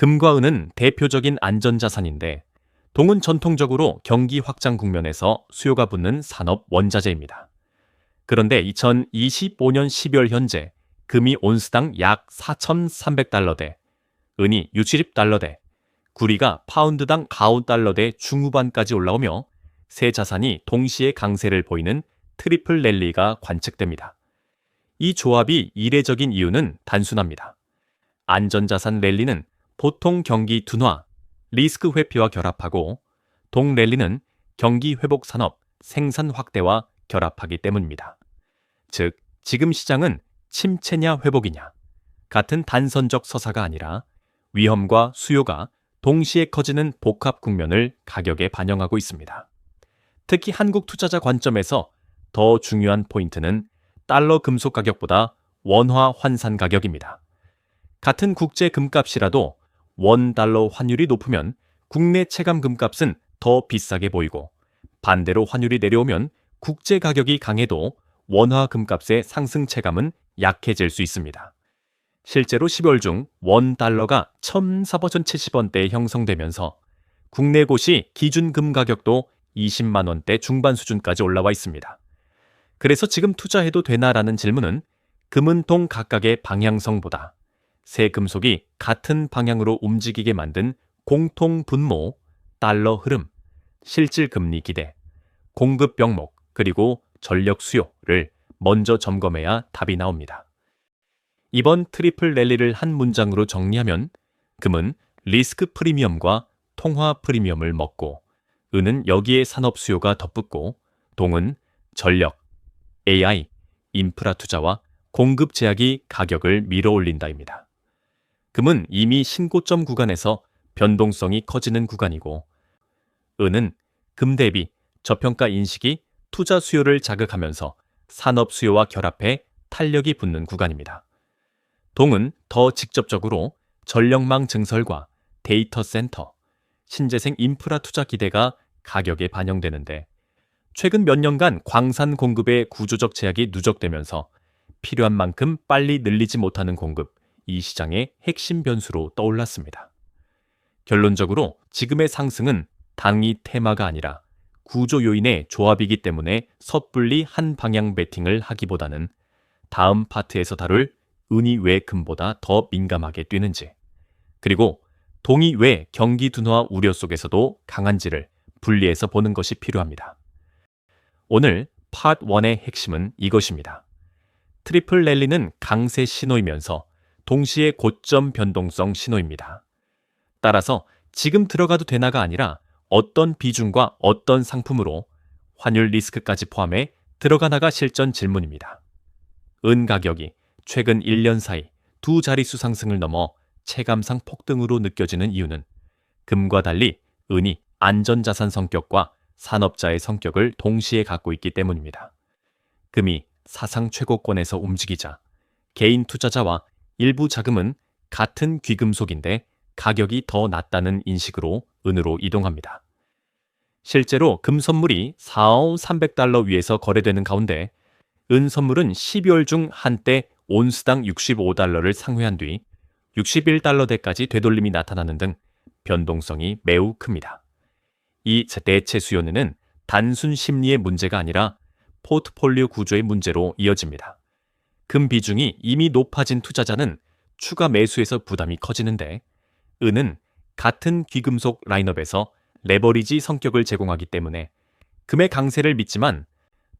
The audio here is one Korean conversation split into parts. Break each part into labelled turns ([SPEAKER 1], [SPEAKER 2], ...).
[SPEAKER 1] 금과 은은 대표적인 안전자산인데 동은 전통적으로 경기 확장 국면에서 수요가 붙는 산업 원자재입니다. 그런데 2025년 12월 현재 금이 온스당 약 4,300달러대, 은이 60달러대, 구리가 파운드당 4달러대 중후반까지 올라오며 세 자산이 동시에 강세를 보이는 트리플 랠리가 관측됩니다. 이 조합이 이례적인 이유는 단순합니다. 안전자산 랠리는 보통 경기 둔화, 리스크 회피와 결합하고 동 랠리는 경기 회복 산업, 생산 확대와 결합하기 때문입니다. 즉, 지금 시장은 침체냐 회복이냐 같은 단선적 서사가 아니라 위험과 수요가 동시에 커지는 복합 국면을 가격에 반영하고 있습니다. 특히 한국 투자자 관점에서 더 중요한 포인트는 달러 금속 가격보다 원화 환산 가격입니다. 같은 국제 금값이라도 원 달러 환율이 높으면 국내 체감 금값은 더 비싸게 보이고 반대로 환율이 내려오면 국제 가격이 강해도 원화 금값의 상승 체감은 약해질 수 있습니다. 실제로 10월 중 원 달러가 1,470원대에 형성되면서 국내 고시 기준금 가격도 20만 원대 중반 수준까지 올라와 있습니다. 그래서 지금 투자해도 되나라는 질문은 금은동 각각의 방향성보다 세 금속이 같은 방향으로 움직이게 만든 공통 분모, 달러 흐름, 실질 금리 기대, 공급 병목, 그리고 전력 수요를 먼저 점검해야 답이 나옵니다. 이번 트리플 랠리를 한 문장으로 정리하면 금은 리스크 프리미엄과 통화 프리미엄을 먹고 은은 여기에 산업 수요가 덧붙고 동은 전력, AI, 인프라 투자와 공급 제약이 가격을 밀어올린다입니다. 금은 이미 신고점 구간에서 변동성이 커지는 구간이고 은은 금 대비 저평가 인식이 투자 수요를 자극하면서 산업 수요와 결합해 탄력이 붙는 구간입니다. 동은 더 직접적으로 전력망 증설과 데이터 센터, 신재생 인프라 투자 기대가 가격에 반영되는데 최근 몇 년간 광산 공급의 구조적 제약이 누적되면서 필요한 만큼 빨리 늘리지 못하는 공급, 이 시장의 핵심 변수로 떠올랐습니다. 결론적으로 지금의 상승은 당이 테마가 아니라 구조 요인의 조합이기 때문에 섣불리 한 방향 베팅을 하기보다는 다음 파트에서 다룰 은이 왜 금보다 더 민감하게 뛰는지, 그리고 동이 왜 경기 둔화 우려 속에서도 강한지를 분리해서 보는 것이 필요합니다. 오늘 팟 1의 핵심은 이것입니다. 트리플 랠리는 강세 신호이면서 동시에 고점 변동성 신호입니다. 따라서 지금 들어가도 되나가 아니라 어떤 비중과 어떤 상품으로 환율 리스크까지 포함해 들어가나가 실전 질문입니다. 은 가격이 최근 1년 사이 두 자릿수 상승을 넘어 체감상 폭등으로 느껴지는 이유는 금과 달리 은이 안전자산 성격과 산업자의 성격을 동시에 갖고 있기 때문입니다. 금이 사상 최고권에서 움직이자 개인 투자자와 일부 자금은 같은 귀금속인데 가격이 더 낮다는 인식으로 은으로 이동합니다. 실제로 금 선물이 4억 300달러 위에서 거래되는 가운데 은 선물은 12월 중 한때 온스당 65달러를 상회한 뒤 61달러대까지 되돌림이 나타나는 등 변동성이 매우 큽니다. 이 대체 수요는 단순 심리의 문제가 아니라 포트폴리오 구조의 문제로 이어집니다. 금 비중이 이미 높아진 투자자는 추가 매수에서 부담이 커지는데 은은 같은 귀금속 라인업에서 레버리지 성격을 제공하기 때문에 금의 강세를 믿지만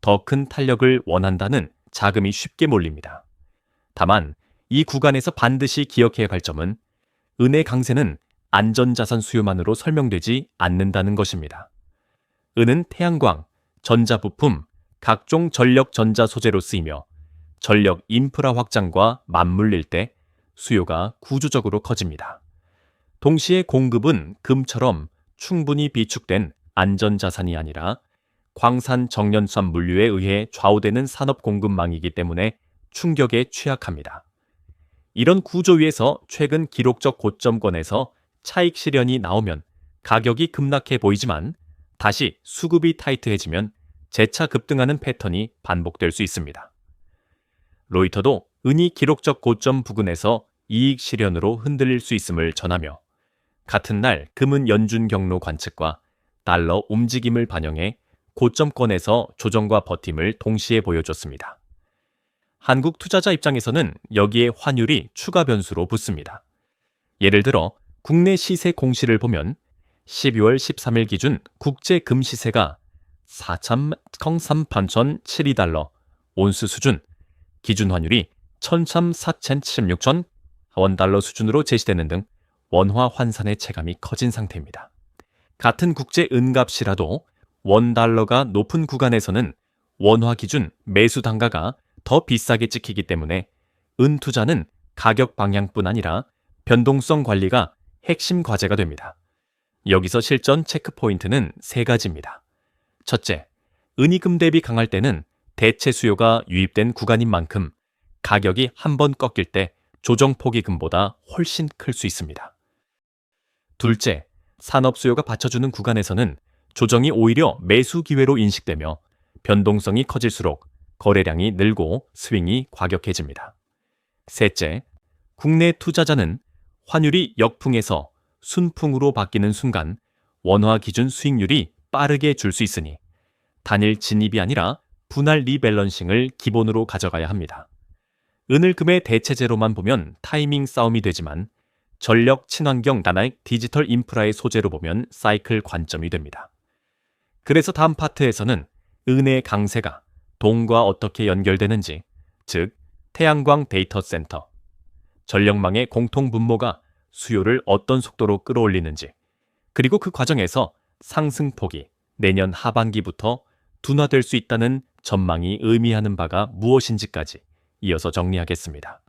[SPEAKER 1] 더 큰 탄력을 원한다는 자금이 쉽게 몰립니다. 다만 이 구간에서 반드시 기억해야 할 점은 은의 강세는 안전자산 수요만으로 설명되지 않는다는 것입니다. 은은 태양광, 전자부품, 각종 전력 전자 소재로 쓰이며 전력 인프라 확장과 맞물릴 때 수요가 구조적으로 커집니다. 동시에 공급은 금처럼 충분히 비축된 안전자산이 아니라 광산 정년산 물류에 의해 좌우되는 산업 공급망이기 때문에 충격에 취약합니다. 이런 구조 위에서 최근 기록적 고점권에서 차익 실현이 나오면 가격이 급락해 보이지만 다시 수급이 타이트해지면 재차 급등하는 패턴이 반복될 수 있습니다. 로이터도 은이 기록적 고점 부근에서 이익 실현으로 흔들릴 수 있음을 전하며 같은 날 금은 연준 경로 관측과 달러 움직임을 반영해 고점권에서 조정과 버팀을 동시에 보여줬습니다. 한국 투자자 입장에서는 여기에 환율이 추가 변수로 붙습니다. 예를 들어 국내 시세 공시를 보면 12월 13일 기준 국제 금 시세가 4,038,072달러 온스 수준, 기준 환율이 1,476천 원달러 수준으로 제시되는 등 원화 환산의 체감이 커진 상태입니다. 같은 국제 은값이라도 원달러가 높은 구간에서는 원화 기준 매수 단가가 더 비싸게 찍히기 때문에 은 투자는 가격 방향뿐 아니라 변동성 관리가 핵심 과제가 됩니다. 여기서 실전 체크 포인트는 세 가지입니다. 첫째, 은이금 대비 강할 때는 대체 수요가 유입된 구간인 만큼 가격이 한 번 꺾일 때 조정 폭이 금보다 훨씬 클 수 있습니다. 둘째, 산업 수요가 받쳐주는 구간에서는 조정이 오히려 매수 기회로 인식되며 변동성이 커질수록 거래량이 늘고 스윙이 과격해집니다. 셋째, 국내 투자자는 환율이 역풍에서 순풍으로 바뀌는 순간 원화 기준 수익률이 빠르게 줄 수 있으니 단일 진입이 아니라 분할 리밸런싱을 기본으로 가져가야 합니다. 은을금의 대체제로만 보면 타이밍 싸움이 되지만 전력 친환경 나나익 디지털 인프라의 소재로 보면 사이클 관점이 됩니다. 그래서 다음 파트에서는 은의 강세가 동과 어떻게 연결되는지, 즉 태양광 데이터 센터, 전력망의 공통 분모가 수요를 어떤 속도로 끌어올리는지, 그리고 그 과정에서 상승폭이 내년 하반기부터 둔화될 수 있다는 전망이 의미하는 바가 무엇인지까지 이어서 정리하겠습니다.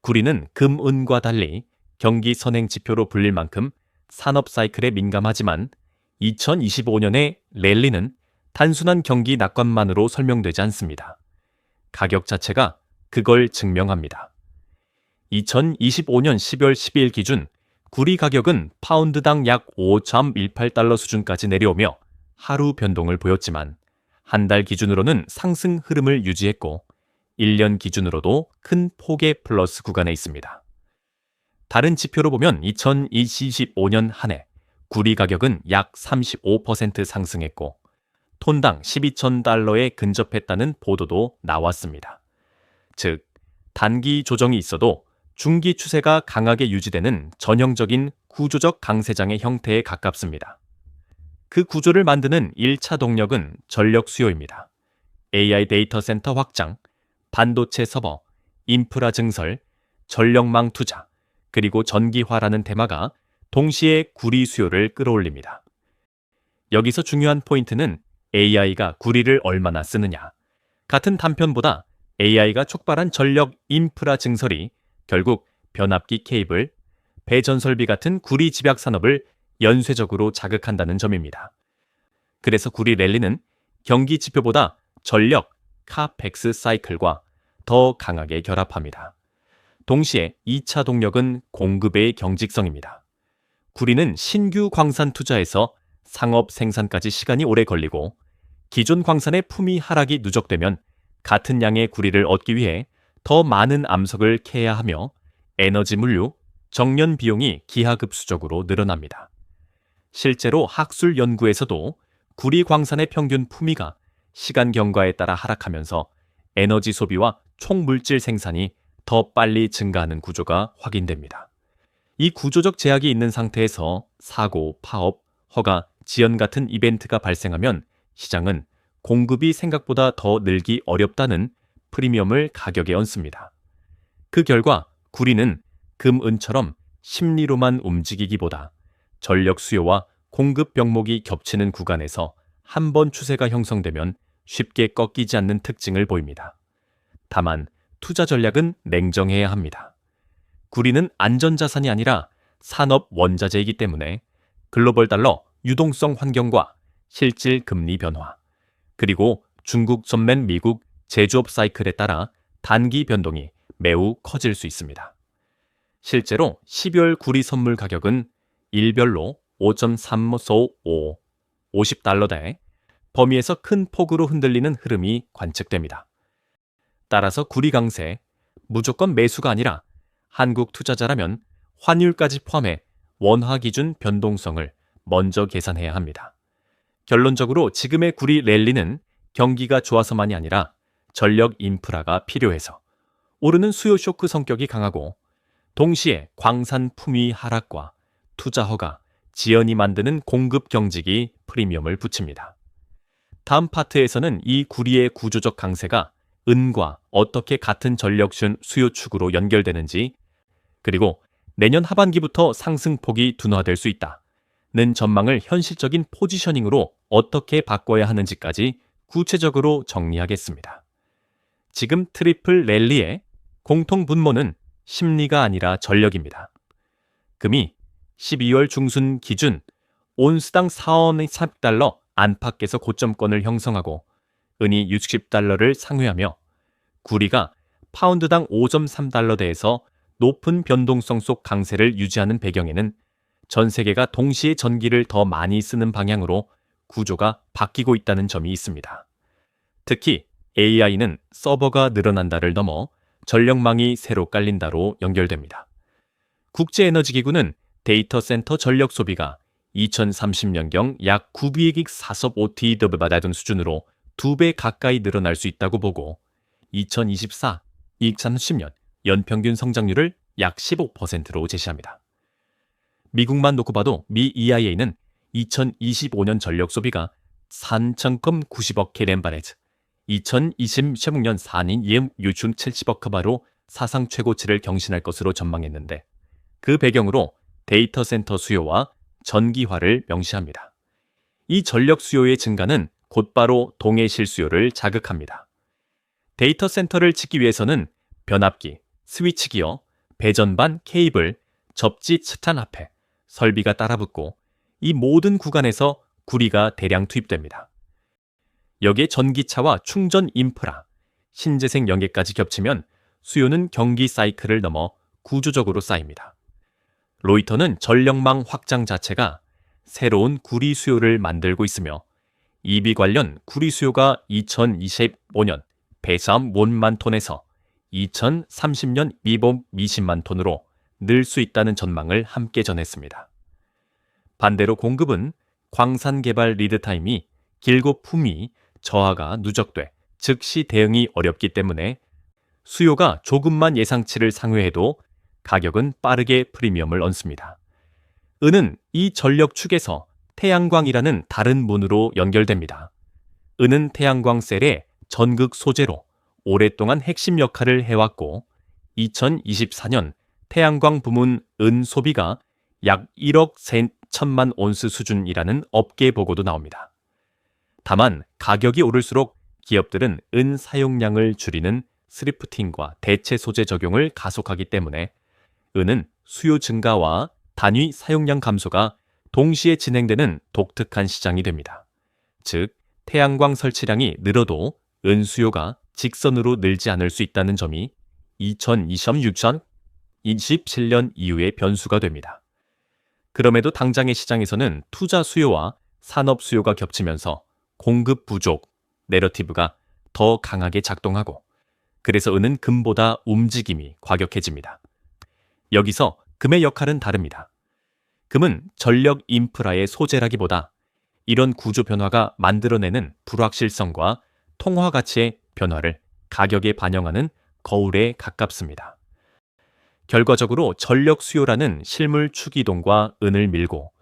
[SPEAKER 1] 구리는 금, 은과 달리 경기 선행 지표로 불릴 만큼 산업 사이클에 민감하지만 2025년의 랠리는 단순한 경기 낙관만으로 설명되지 않습니다. 가격 자체가 그걸 증명합니다. 2025년 12월 12일 기준 구리 가격은 파운드당 약 5.18달러 수준까지 내려오며 하루 변동을 보였지만 한 달 기준으로는 상승 흐름을 유지했고 1년 기준으로도 큰 폭의 플러스 구간에 있습니다. 다른 지표로 보면 2025년 한 해 구리 가격은 약 35% 상승했고 톤당 12,000달러에 근접했다는 보도도 나왔습니다. 즉, 단기 조정이 있어도 중기 추세가 강하게 유지되는 전형적인 구조적 강세장의 형태에 가깝습니다. 그 구조를 만드는 1차 동력은 전력 수요입니다. AI 데이터 센터 확장, 반도체 서버, 인프라 증설, 전력망 투자, 그리고 전기화라는 테마가 동시에 구리 수요를 끌어올립니다. 여기서 중요한 포인트는 AI가 구리를 얼마나 쓰느냐. 같은 단편보다 AI가 촉발한 전력 인프라 증설이 결국 변압기 케이블, 배전설비 같은 구리 집약 산업을 연쇄적으로 자극한다는 점입니다. 그래서 구리 랠리는 경기 지표보다 전력, 카펙스 사이클과 더 강하게 결합합니다. 동시에 2차 동력은 공급의 경직성입니다. 구리는 신규 광산 투자에서 상업 생산까지 시간이 오래 걸리고 기존 광산의 품위 하락이 누적되면 같은 양의 구리를 얻기 위해 더 많은 암석을 캐야 하며 에너지 물류, 정년 비용이 기하급수적으로 늘어납니다. 실제로 학술 연구에서도 구리 광산의 평균 품위가 시간 경과에 따라 하락하면서 에너지 소비와 총 물질 생산이 더 빨리 증가하는 구조가 확인됩니다. 이 구조적 제약이 있는 상태에서 사고, 파업, 허가, 지연 같은 이벤트가 발생하면 시장은 공급이 생각보다 더 늘기 어렵다는 프리미엄을 가격에 얹습니다. 그 결과 구리는 금, 은처럼 심리로만 움직이기보다 전력 수요와 공급 병목이 겹치는 구간에서 한 번 추세가 형성되면 쉽게 꺾이지 않는 특징을 보입니다. 다만 투자 전략은 냉정해야 합니다. 구리는 안전자산이 아니라 산업 원자재이기 때문에 글로벌 달러 유동성 환경과 실질 금리 변화, 그리고 중국 전면 미국 제조업 사이클에 따라 단기 변동이 매우 커질 수 있습니다. 실제로 12월 구리 선물 가격은 일별로 5.355 50달러대 범위에서 큰 폭으로 흔들리는 흐름이 관측됩니다. 따라서 구리 강세, 무조건 매수가 아니라 한국 투자자라면 환율까지 포함해 원화 기준 변동성을 먼저 계산해야 합니다. 결론적으로 지금의 구리 랠리는 경기가 좋아서만이 아니라 전력 인프라가 필요해서 오르는 수요 쇼크 성격이 강하고 동시에 광산 품위 하락과 투자 허가, 지연이 만드는 공급 경직이 프리미엄을 붙입니다. 다음 파트에서는 이 구리의 구조적 강세가 은과 어떻게 같은 전력순 수요축으로 연결되는지 그리고 내년 하반기부터 상승폭이 둔화될 수 있다 는 전망을 현실적인 포지셔닝으로 어떻게 바꿔야 하는지까지 구체적으로 정리하겠습니다. 지금 트리플 랠리의 공통 분모는 심리가 아니라 전력입니다. 금이 12월 중순 기준 온스당 4원의 3달러 안팎에서 고점권을 형성하고 은이 60달러를 상회하며 구리가 파운드당 5.3달러대에서 높은 변동성 속 강세를 유지하는 배경에는 전 세계가 동시에 전기를 더 많이 쓰는 방향으로 구조가 바뀌고 있다는 점이 있습니다. 특히 AI는 서버가 늘어난다를 넘어 전력망이 새로 깔린다로 연결됩니다. 국제에너지기구는 데이터 센터 전력 소비가 2030년경 약 9비익 45TW를 받아둔 수준으로 2배 가까이 늘어날 수 있다고 보고 2024, 2030년 연평균 성장률을 약 15%로 제시합니다. 미국만 놓고 봐도 미 EIA는 2025년 전력 소비가 3,090억 킬렌바레즈, 2026년 4년 예음 유춘 70억 카바로 사상 최고치를 경신할 것으로 전망했는데 그 배경으로 데이터 센터 수요와 전기화를 명시합니다. 이 전력 수요의 증가는 곧바로 동해 실 수요를 자극합니다. 데이터 센터를 짓기 위해서는 변압기, 스위치 기어, 배전반, 케이블, 접지 차탄 앞에 설비가 따라붙고 이 모든 구간에서 구리가 대량 투입됩니다. 여기에 전기차와 충전 인프라, 신재생 연계까지 겹치면 수요는 경기 사이클을 넘어 구조적으로 쌓입니다. 로이터는 전력망 확장 자체가 새로운 구리 수요를 만들고 있으며 EB 관련 구리 수요가 2025년 배삼 1만 톤에서 2030년 미봉 20만 톤으로 늘 수 있다는 전망을 함께 전했습니다. 반대로 공급은 광산 개발 리드 타임이 길고 품이 저하가 누적돼 즉시 대응이 어렵기 때문에 수요가 조금만 예상치를 상회해도 가격은 빠르게 프리미엄을 얹습니다. 은은 이 전력 축에서 태양광이라는 다른 문으로 연결됩니다. 은은 태양광 셀의 전극 소재로 오랫동안 핵심 역할을 해왔고 2024년 태양광 부문 은 소비가 약 1억 1천만 온스 수준이라는 업계 보고도 나옵니다. 다만 가격이 오를수록 기업들은 은 사용량을 줄이는 스리프팅과 대체 소재 적용을 가속하기 때문에 은은 수요 증가와 단위 사용량 감소가 동시에 진행되는 독특한 시장이 됩니다. 즉, 태양광 설치량이 늘어도 은 수요가 직선으로 늘지 않을 수 있다는 점이 2026년 27년 이후의 변수가 됩니다. 그럼에도 당장의 시장에서는 투자 수요와 산업 수요가 겹치면서 공급 부족 내러티브가 더 강하게 작동하고 그래서 은은 금보다 움직임이 과격해집니다. 여기서 금의 역할은 다릅니다. 금은 전력 인프라의 소재라기보다 이런 구조 변화가 만들어내는 불확실성과 통화 가치의 변화를 가격에 반영하는 거울에 가깝습니다. 결과적으로 전력 수요라는 실물 추기동과 은을 밀고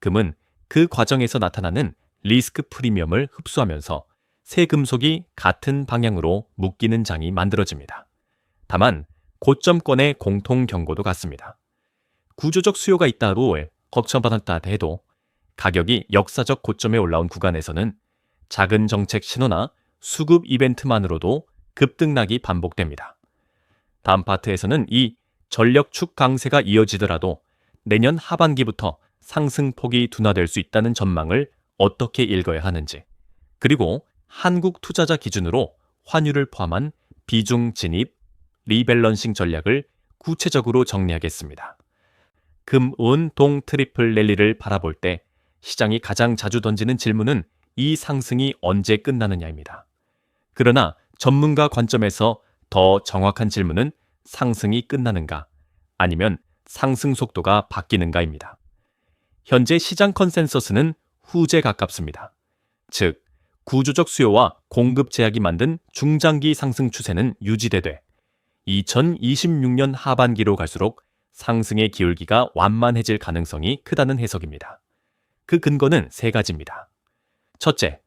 [SPEAKER 1] 금은 그 과정에서 나타나는 리스크 프리미엄을 흡수하면서 새 금속이 같은 방향으로 묶이는 장이 만들어집니다. 다만 고점권의 공통 경고도 같습니다. 구조적 수요가 있다로 걱정받았다 해도 가격이 역사적 고점에 올라온 구간에서는 작은 정책 신호나 수급 이벤트만으로도 급등락이 반복됩니다. 다음 파트에서는 이 전력축 강세가 이어지더라도 내년 하반기부터 상승폭이 둔화될 수 있다는 전망을 어떻게 읽어야 하는지, 그리고 한국 투자자 기준으로 환율을 포함한 비중 진입, 리밸런싱 전략을 구체적으로 정리하겠습니다. 금, 은, 동 트리플 랠리를 바라볼 때 시장이 가장 자주 던지는 질문은 이 상승이 언제 끝나느냐입니다. 그러나 전문가 관점에서 더 정확한 질문은 상승이 끝나는가 아니면 상승 속도가 바뀌는가입니다. 현재 시장 컨센서스는 후제 가깝습니다. 즉, 구조적 수요와 공급 제약이 만든 중장기 상승 추세는 유지되되 2026년 하반기로 갈수록 상승의 기울기가 완만해질 가능성이 크다는 해석입니다. 그 근거는 세 가지입니다. 첫째,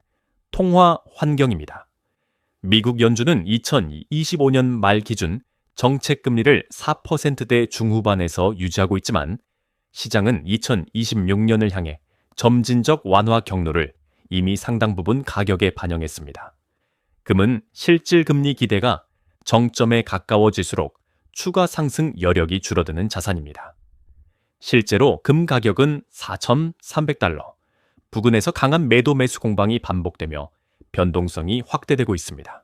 [SPEAKER 1] 통화 환경입니다. 미국 연준은 2025년 말 기준 정책 금리를 4%대 중후반에서 유지하고 있지만 시장은 2026년을 향해 점진적 완화 경로를 이미 상당 부분 가격에 반영했습니다. 금은 실질 금리 기대가 정점에 가까워질수록 추가 상승 여력이 줄어드는 자산입니다. 실제로 금 가격은 4,300달러, 부근에서 강한 매도 매수 공방이 반복되며 변동성이 확대되고 있습니다.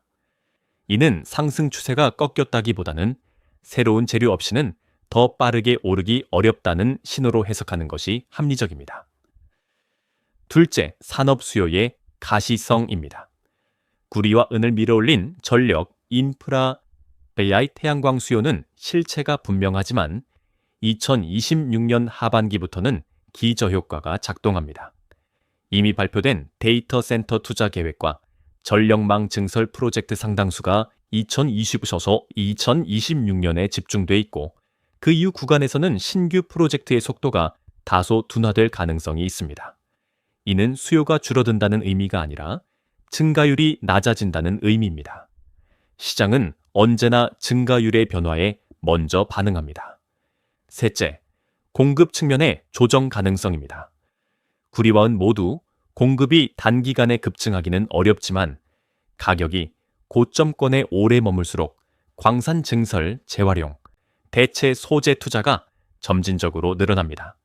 [SPEAKER 1] 이는 상승 추세가 꺾였다기보다는 새로운 재료 없이는 더 빠르게 오르기 어렵다는 신호로 해석하는 것이 합리적입니다. 둘째, 산업 수요의 가시성입니다. 구리와 은을 밀어올린 전력, 인프라, AI 태양광 수요는 실체가 분명하지만 2026년 하반기부터는 기저효과가 작동합니다. 이미 발표된 데이터 센터 투자 계획과 전력망 증설 프로젝트 상당수가 2025서 2026년에 집중돼 있고 그 이후 구간에서는 신규 프로젝트의 속도가 다소 둔화될 가능성이 있습니다. 이는 수요가 줄어든다는 의미가 아니라 증가율이 낮아진다는 의미입니다. 시장은 언제나 증가율의 변화에 먼저 반응합니다. 셋째, 공급 측면의 조정 가능성입니다. 구리와은 모두 공급이 단기간에 급증하기는 어렵지만 가격이 고점권에 오래 머물수록 광산 증설, 재활용, 대체 소재 투자가 점진적으로 늘어납니다.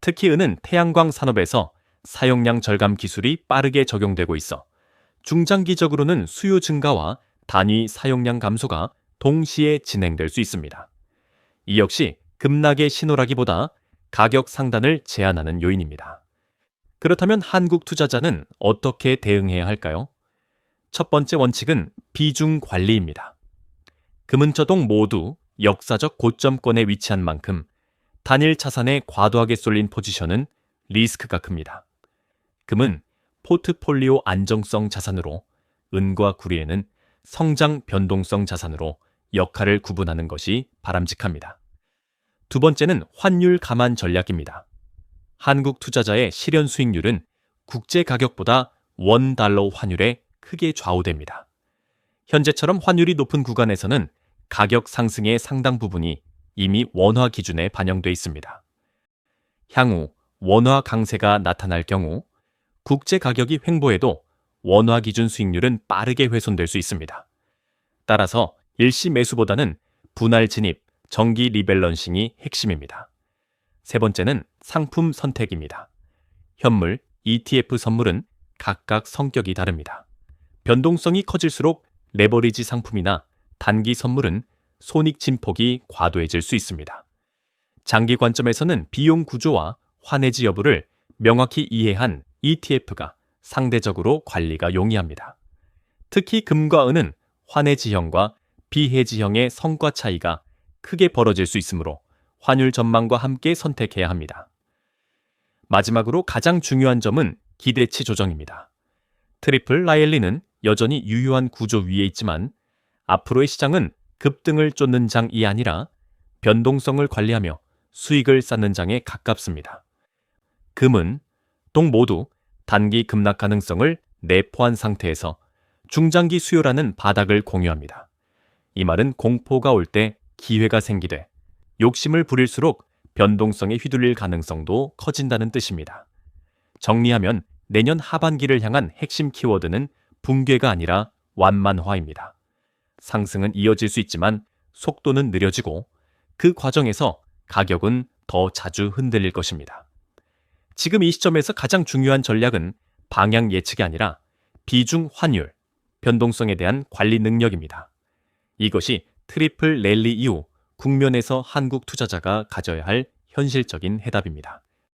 [SPEAKER 1] 특히 은은 태양광 산업에서 사용량 절감 기술이 빠르게 적용되고 있어 중장기적으로는 수요 증가와 단위 사용량 감소가 동시에 진행될 수 있습니다. 이 역시 급락의 신호라기보다 가격 상단을 제한하는 요인입니다. 그렇다면 한국 투자자는 어떻게 대응해야 할까요? 첫 번째 원칙은 비중 관리입니다. 금은저동 모두 역사적 고점권에 위치한 만큼 단일 자산에 과도하게 쏠린 포지션은 리스크가 큽니다. 금은 포트폴리오 안정성 자산으로 은과 구리에는 성장 변동성 자산으로 역할을 구분하는 것이 바람직합니다. 두 번째는 환율 감안 전략입니다. 한국 투자자의 실현 수익률은 국제 가격보다 원 달러 환율에 크게 좌우됩니다. 현재처럼 환율이 높은 구간에서는 가격 상승의 상당 부분이 이미 원화 기준에 반영돼 있습니다. 향후 원화 강세가 나타날 경우 국제 가격이 횡보해도 원화 기준 수익률은 빠르게 훼손될 수 있습니다. 따라서 일시 매수보다는 분할 진입, 정기 리밸런싱이 핵심입니다. 세 번째는 상품 선택입니다. 현물, ETF 선물은 각각 성격이 다릅니다. 변동성이 커질수록 레버리지 상품이나 단기 선물은 손익 진폭이 과도해질 수 있습니다. 장기 관점에서는 비용 구조와 환해지 여부를 명확히 이해한 ETF가 상대적으로 관리가 용이합니다. 특히 금과 은은 환해지형과 비해지형의 성과 차이가 크게 벌어질 수 있으므로 환율 전망과 함께 선택해야 합니다. 마지막으로 가장 중요한 점은 기대치 조정입니다. 트리플 라이엘리는 여전히 유효한 구조 위에 있지만 앞으로의 시장은 급등을 쫓는 장이 아니라 변동성을 관리하며 수익을 쌓는 장에 가깝습니다. 금은 동 모두 단기 급락 가능성을 내포한 상태에서 중장기 수요라는 바닥을 공유합니다. 이 말은 공포가 올 때 기회가 생기되 욕심을 부릴수록 변동성에 휘둘릴 가능성도 커진다는 뜻입니다. 정리하면 내년 하반기를 향한 핵심 키워드는 붕괴가 아니라 완만화입니다. 상승은 이어질 수 있지만 속도는 느려지고 그 과정에서 가격은 더 자주 흔들릴 것입니다. 지금 이 시점에서 가장 중요한 전략은 방향 예측이 아니라 비중 환율, 변동성에 대한 관리 능력입니다. 이것이 트리플 랠리 이후 국면에서 한국 투자자가 가져야 할 현실적인 해답입니다.